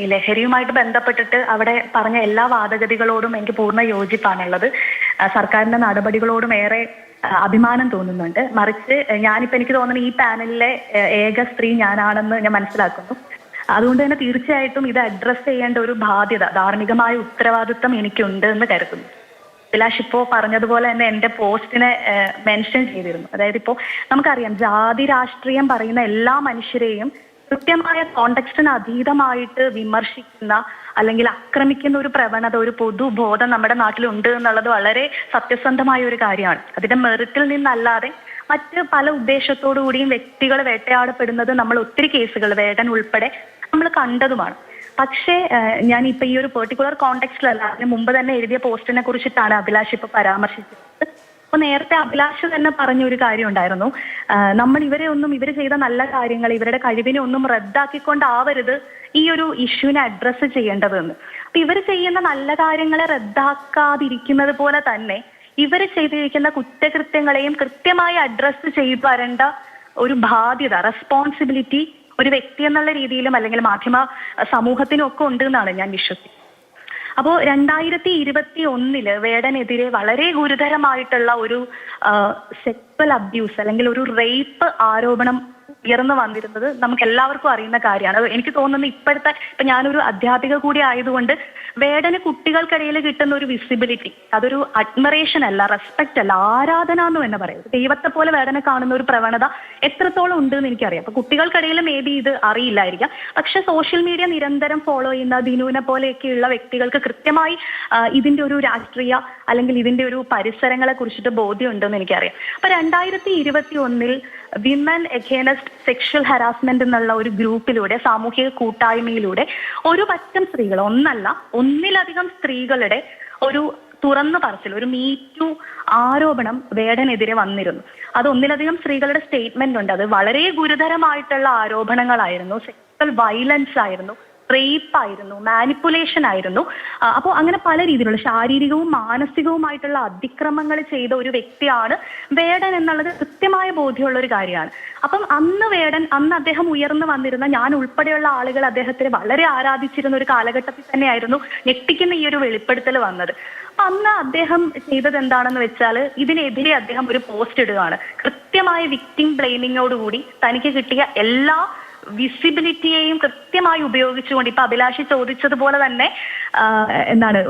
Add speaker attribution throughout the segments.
Speaker 1: ഈ ലഹരിയുമായിട്ട് ബന്ധപ്പെട്ടിട്ട് അവിടെ പറഞ്ഞ എല്ലാ വാദഗതികളോടും എനിക്ക് പൂർണ യോജിപ്പാണുള്ളത്. സർക്കാരിന്റെ നടപടികളോടും ഏറെ അഭിമാനം തോന്നുന്നുണ്ട്. മറിച്ച് ഞാനിപ്പോ എനിക്ക് തോന്നുന്നു ഈ പാനലിലെ ഏക സ്ത്രീ ഞാനാണെന്ന് ഞാൻ മനസ്സിലാക്കുന്നു. അതുകൊണ്ട് തന്നെ തീർച്ചയായിട്ടും ഇത് അഡ്രസ്സ് ചെയ്യേണ്ട ഒരു ബാധ്യത ധാർമ്മികമായ ഉത്തരവാദിത്വം എനിക്കുണ്ട് എന്ന് കരുതുന്നു. അഭിലാഷ് ഇപ്പോ പറഞ്ഞതുപോലെ തന്നെ എന്റെ പോസ്റ്റിനെ മെൻഷൻ ചെയ്തിരുന്നു. അതായത് ഇപ്പോ നമുക്കറിയാം ജാതി രാഷ്ട്രീയം പറയുന്ന എല്ലാ മനുഷ്യരെയും കൃത്യമായ കോണ്ടക്സ്റ്റിന് അതീതമായിട്ട് വിമർശിക്കുന്ന അല്ലെങ്കിൽ ആക്രമിക്കുന്ന ഒരു പ്രവണത ഒരു പൊതുബോധം നമ്മുടെ നാട്ടിലുണ്ട് എന്നുള്ളത് വളരെ സത്യസന്ധമായ ഒരു കാര്യമാണ്. അതിന്റെ മെറിറ്റിൽ നിന്നല്ലാതെ മറ്റ് പല ഉദ്ദേശത്തോടു കൂടിയും വ്യക്തികൾ വേട്ടയാടപ്പെടുന്നത് നമ്മൾ ഒത്തിരി കേസുകൾ വേടൻ ഉൾപ്പെടെ നമ്മൾ കണ്ടതുമാണ്. പക്ഷേ ഞാൻ ഇപ്പൊ ഈ ഒരു പെർട്ടിക്കുലർ കോണ്ടെക്സ്റ്റിലല്ല അതിന് മുമ്പ് തന്നെ എഴുതിയ പോസ്റ്റിനെ കുറിച്ചിട്ടാണ് അഭിലാഷ് ഇപ്പൊ പരാമർശിച്ചത്. അപ്പൊ നേരത്തെ അഭിലാഷ് തന്നെ പറഞ്ഞ ഒരു കാര്യം ഉണ്ടായിരുന്നു. നമ്മൾ ഇവരെ ഒന്നും ഇവർ ചെയ്ത നല്ല കാര്യങ്ങൾ ഇവരുടെ കഴിവിനെ ഒന്നും റദ്ദാക്കിക്കൊണ്ടാവരുത് ഈ ഒരു ഇഷ്യൂവിനെ അഡ്രസ്സ് ചെയ്യേണ്ടതെന്ന്. അപ്പൊ ഇവർ ചെയ്യുന്ന നല്ല കാര്യങ്ങളെ റദ്ദാക്കാതിരിക്കുന്നത് പോലെ തന്നെ ഇവർ ചെയ്തിരിക്കുന്ന കുറ്റകൃത്യങ്ങളെയും കൃത്യമായി അഡ്രസ്സ് ചെയ്തു വരേണ്ട ഒരു ബാധ്യത റെസ്പോൺസിബിലിറ്റി ഒരു വ്യക്തി എന്നുള്ള രീതിയിലും അല്ലെങ്കിൽ മാധ്യമ സമൂഹത്തിനും ഒക്കെ ഉണ്ട് എന്നാണ് ഞാൻ വിശ്വസിക്കുന്നത്. അപ്പോൾ രണ്ടായിരത്തി ഇരുപത്തി ഒന്നിൽ വേടനെതിരെ വളരെ ഗുരുതരമായിട്ടുള്ള ഒരു സെക്വൽ അബ്യൂസ് അല്ലെങ്കിൽ ഒരു റേപ്പ് ആരോപണം ഉയർന്നു വന്നിരുന്നത് നമുക്ക് എല്ലാവർക്കും അറിയുന്ന കാര്യമാണ്. എനിക്ക് തോന്നുന്നത് ഇപ്പോഴത്തെ ഇപ്പൊ ഞാനൊരു അധ്യാപിക കൂടി ആയതുകൊണ്ട് വേടന് കുട്ടികൾക്കിടയിൽ കിട്ടുന്ന ഒരു വിസിബിലിറ്റി അതൊരു അഡ്മറേഷൻ അല്ല റെസ്പെക്ട് അല്ല ആരാധന എന്ന് തന്നെ പറയും. ദൈവത്തെ പോലെ വേടനെ കാണുന്ന ഒരു പ്രവണത എത്രത്തോളം ഉണ്ട് എന്ന് എനിക്കറിയാം. അപ്പൊ കുട്ടികൾക്കിടയിൽ മേ ബി ഇത് അറിയില്ലായിരിക്കാം. പക്ഷെ സോഷ്യൽ മീഡിയ നിരന്തരം ഫോളോ ചെയ്യുന്ന ദിനുവിനെ പോലെയൊക്കെയുള്ള വ്യക്തികൾക്ക് കൃത്യമായി ഇതിന്റെ ഒരു രാഷ്ട്രീയ അല്ലെങ്കിൽ ഇതിന്റെ ഒരു പരിസരങ്ങളെ കുറിച്ചിട്ട് ബോധ്യമുണ്ടെന്ന് എനിക്കറിയാം. അപ്പൊ രണ്ടായിരത്തി ഇരുപത്തി ഒന്നിൽ വിമൻ എഗേനസ്റ്റ് സെക്ഷൽ ഹരാസ്മെന്റ് എന്നുള്ള ഒരു ഗ്രൂപ്പിലൂടെ സാമൂഹിക കൂട്ടായ്മയിലൂടെ ഒരു പറ്റം സ്ത്രീകൾ ഒന്നല്ല ഒന്നിലധികം സ്ത്രീകളുടെ ഒരു തുറന്നു പറച്ചിൽ ഒരു മീറ്റു ആരോപണം വേടനെതിരെ വന്നിരുന്നു. അത് ഒന്നിലധികം സ്ത്രീകളുടെ സ്റ്റേറ്റ്മെന്റ് ഉണ്ട്. അത് വളരെ ഗുരുതരമായിട്ടുള്ള ആരോപണങ്ങളായിരുന്നു. സെക്സൽ വയലൻസ് ആയിരുന്നു. റേപ്പ് ആയിരുന്നു മാനിപ്പുലേഷൻ ആയിരുന്നു. അപ്പോൾ അങ്ങനെ പല രീതിയിലുള്ള ശാരീരികവും മാനസികവുമായിട്ടുള്ള അതിക്രമങ്ങൾ ചെയ്ത ഒരു വ്യക്തിയാണ് വേടൻ എന്നുള്ളത് കൃത്യമായ ബോധ്യമുള്ള ഒരു കാര്യമാണ്. അപ്പം അന്ന് വേടൻ അന്ന് അദ്ദേഹം ഉയർന്നു വന്നിരുന്ന ഞാൻ ഉൾപ്പെടെയുള്ള ആളുകൾ അദ്ദേഹത്തിന് വളരെ ആരാധിച്ചിരുന്ന ഒരു കാലഘട്ടത്തിൽ തന്നെയായിരുന്നു ഞെട്ടിക്കുന്ന ഈ ഒരു വെളിപ്പെടുത്തൽ വന്നത്. അപ്പൊ അന്ന് അദ്ദേഹം ചെയ്തത് എന്താണെന്ന് വെച്ചാൽ ഇതിനെതിരെ അദ്ദേഹം ഒരു പോസ്റ്റ് ഇടുകയാണ്. കൃത്യമായ വിക്ടിം ബ്ലെയിമിങ്ങോടുകൂടി തനിക്ക് കിട്ടിയ എല്ലാ വിസിബിലിറ്റിയെയും കൃത്യമായി ഉപയോഗിച്ചുകൊണ്ട് ഇപ്പൊ അഭിലാഷി ചോദിച്ചതുപോലെ തന്നെ എന്താണ്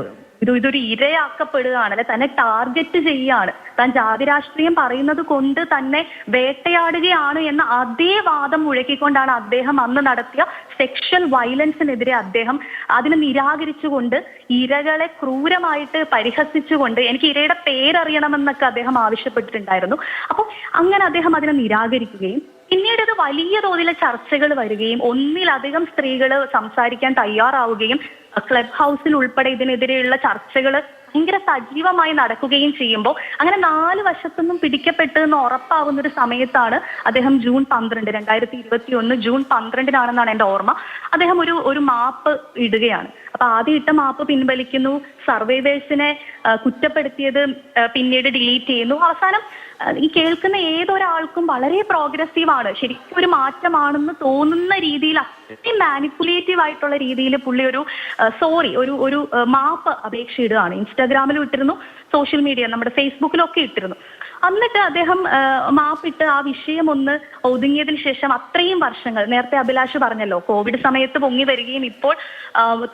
Speaker 1: ഇത് ഇതൊരു ഇരയാക്കപ്പെടുകയാണ് അല്ലെ? തന്നെ ടാർഗറ്റ് ചെയ്യുകയാണ് താൻ ജാതി രാഷ്ട്രീയം പറയുന്നത് കൊണ്ട് തന്നെ വേട്ടയാടുകയാണ് എന്ന അതേ വാദം മുഴക്കിക്കൊണ്ടാണ് അദ്ദേഹം അന്ന് നടത്തിയ സെക്ഷൽ വയലൻസിനെതിരെ അദ്ദേഹം അതിനെ നിരാകരിച്ചുകൊണ്ട് ഇരകളെ ക്രൂരമായിട്ട് പരിഹസിച്ചുകൊണ്ട് എനിക്ക് ഇരയുടെ പേരറിയണമെന്നൊക്കെ അദ്ദേഹം ആവശ്യപ്പെട്ടിട്ടുണ്ടായിരുന്നു. അപ്പോൾ അങ്ങനെ അദ്ദേഹം അതിനെ നിരാകരിക്കുകയും പിന്നീട് വലിയ തോതിലെ ചർച്ചകൾ വരികയും ഒന്നിലധികം സ്ത്രീകൾ സംസാരിക്കാൻ തയ്യാറാവുകയും ക്ലബ് ഹൗസിൽ ഉൾപ്പെടെ ഇതിനെതിരെയുള്ള ചർച്ചകൾ ഭയങ്കര സജീവമായി നടക്കുകയും ചെയ്യുമ്പോൾ അങ്ങനെ നാല് വശത്തുനിന്നും പിടിക്കപ്പെട്ടു എന്ന് ഉറപ്പാവുന്ന ഒരു സമയത്താണ് അദ്ദേഹം ജൂൺ പന്ത്രണ്ട് രണ്ടായിരത്തി ഇരുപത്തി ഒന്ന് ജൂൺ പന്ത്രണ്ടിനാണെന്നാണ് എന്റെ ഓർമ്മ. അദ്ദേഹം ഒരു ഒരു മാപ്പ് ഇടുകയാണ്. അപ്പൊ ആദ്യം ഇട്ട മാപ്പ് പിൻവലിക്കുന്നു. സർവൈവേഴ്സിനെ കുറ്റപ്പെടുത്തിയത് പിന്നീട് ഡിലീറ്റ് ചെയ്യുന്നു. അവസാനം ഈ കേൾക്കുന്ന ഏതൊരാൾക്കും വളരെ പ്രോഗ്രസീവ് ആണ് ശരിക്കും ഒരു മാറ്റമാണെന്ന് തോന്നുന്ന രീതിയിൽ അത്രയും മാനിപ്പുലേറ്റീവ് ആയിട്ടുള്ള രീതിയിൽ പുള്ളി ഒരു സോറി ഒരു ഒരു മാപ്പ് അപേക്ഷ ഇടുകയാണ്. ഇൻസ്റ്റാഗ്രാമിലും ഇട്ടിരുന്നു സോഷ്യൽ മീഡിയ നമ്മുടെ ഫേസ്ബുക്കിലൊക്കെ ഇട്ടിരുന്നു. എന്നിട്ട് അദ്ദേഹം മാപ്പിട്ട് ആ വിഷയം ഒന്ന് ഒതുങ്ങിയതിന് ശേഷം അത്രയും വർഷങ്ങൾ നേരത്തെ അഭിലാഷ് പറഞ്ഞല്ലോ കോവിഡ് സമയത്ത് പൊങ്ങി വരികയും ഇപ്പോൾ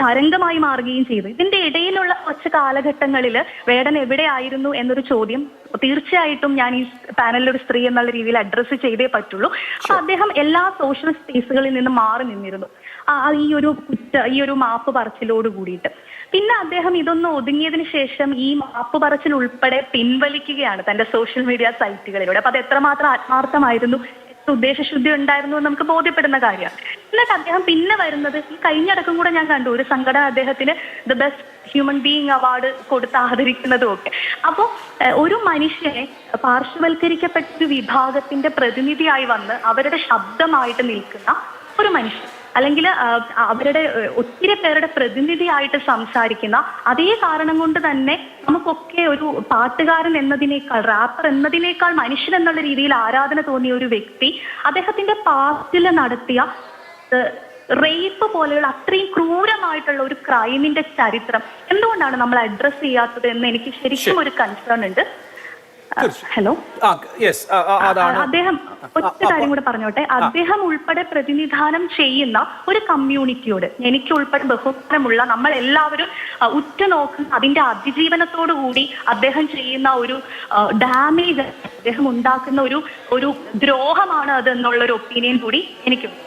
Speaker 1: തരംഗമായി മാറുകയും ചെയ്തു. ഇതിന്റെ ഇടയിലുള്ള കുറച്ച് കാലഘട്ടങ്ങളിൽ വേടൻ എവിടെയായിരുന്നു എന്നൊരു ചോദ്യം തീർച്ചയായിട്ടും ഞാൻ ഈ പാനലിൽ ഒരു സ്ത്രീ എന്നുള്ള രീതിയിൽ അഡ്രസ്സ് ചെയ്തേ പറ്റുള്ളൂ. അപ്പൊ അദ്ദേഹം എല്ലാ സോഷ്യൽ സ്പേസുകളിൽ നിന്നും മാറി നിന്നിരുന്നു. ഈ ഒരു കുറ്റ ഈ ഒരു മാപ്പ് പറച്ചിലോട് കൂടിയിട്ട്. പിന്നെ അദ്ദേഹം ഇതൊന്ന് ഒതുങ്ങിയതിന് ശേഷം ഈ മാപ്പ് പറച്ചിൽ ഉൾപ്പെടെ പിൻവലിക്കുകയാണ് തന്റെ സോഷ്യൽ മീഡിയ സൈറ്റുകളിലൂടെ അപ്പൊ അത് എത്രമാത്രം ആത്മാർത്ഥമായിരുന്നു ഉദ്ദേശശുദ്ധി ഉണ്ടായിരുന്നു എന്ന് നമുക്ക് ബോധ്യപ്പെടുന്ന കാര്യമാണ്. എന്നിട്ട് അദ്ദേഹം പിന്നെ വരുന്നത് ഈ കഴിഞ്ഞടക്കം കൂടെ ഞാൻ കണ്ടു. ഒരു സംഘടന അദ്ദേഹത്തിന് the best human being award കൊടുത്ത് ആദരിക്കുന്നതും ഒക്കെ. അപ്പോൾ ഒരു മനുഷ്യനെ പാർശ്വവൽക്കരിക്കപ്പെട്ട ഒരു വിഭാഗത്തിന്റെ പ്രതിനിധിയായി വന്ന് അവരുടെ ശബ്ദമായിട്ട് നിൽക്കുന്ന ഒരു മനുഷ്യൻ. അല്ലെങ്കിൽ അവരുടെ ഒത്തിരി പേരുടെ പ്രതിനിധിയായിട്ട് സംസാരിക്കുന്ന അതേ കാരണം കൊണ്ട് തന്നെ നമുക്കൊക്കെ ഒരു പാട്ടുകാരൻ എന്നതിനേക്കാൾ റാപ്പർ എന്നതിനേക്കാൾ മനുഷ്യൻ എന്നുള്ള രീതിയിൽ ആരാധന തോന്നിയ ഒരു വ്യക്തി അദ്ദേഹത്തിന്റെ പാസ്റ്റിൽ നടത്തിയ റേപ്പ് പോലെയുള്ള അത്രയും ക്രൂരമായിട്ടുള്ള ഒരു ക്രൈമിന്റെ ചരിത്രം എന്തുകൊണ്ടാണ് നമ്മൾ അഡ്രസ് ചെയ്യാത്തത് എന്ന് എനിക്ക് ശരിക്കും ഒരു കൺസേൺ ഉണ്ട്. ഹലോ. അദ്ദേഹം ഒറ്റ കാര്യം കൂടെ പറഞ്ഞോട്ടെ. അദ്ദേഹം ഉൾപ്പെടെ പ്രതിനിധാനം ചെയ്യുന്ന ഒരു കമ്മ്യൂണിറ്റിയോട് എനിക്ക് ഉൾപ്പെടെ ബഹുമാനമുള്ള നമ്മൾ എല്ലാവരും ഉറ്റുനോക്കുന്ന അതിന്റെ അതിജീവനത്തോടു കൂടി അദ്ദേഹം ചെയ്യുന്ന ഒരു ഡാമേജ് അദ്ദേഹം ഉണ്ടാക്കുന്ന ഒരു ഒരു ദ്രോഹമാണ് അത് എന്നുള്ള ഒരു ഒപ്പീനിയൻ കൂടി എനിക്കുണ്ട്.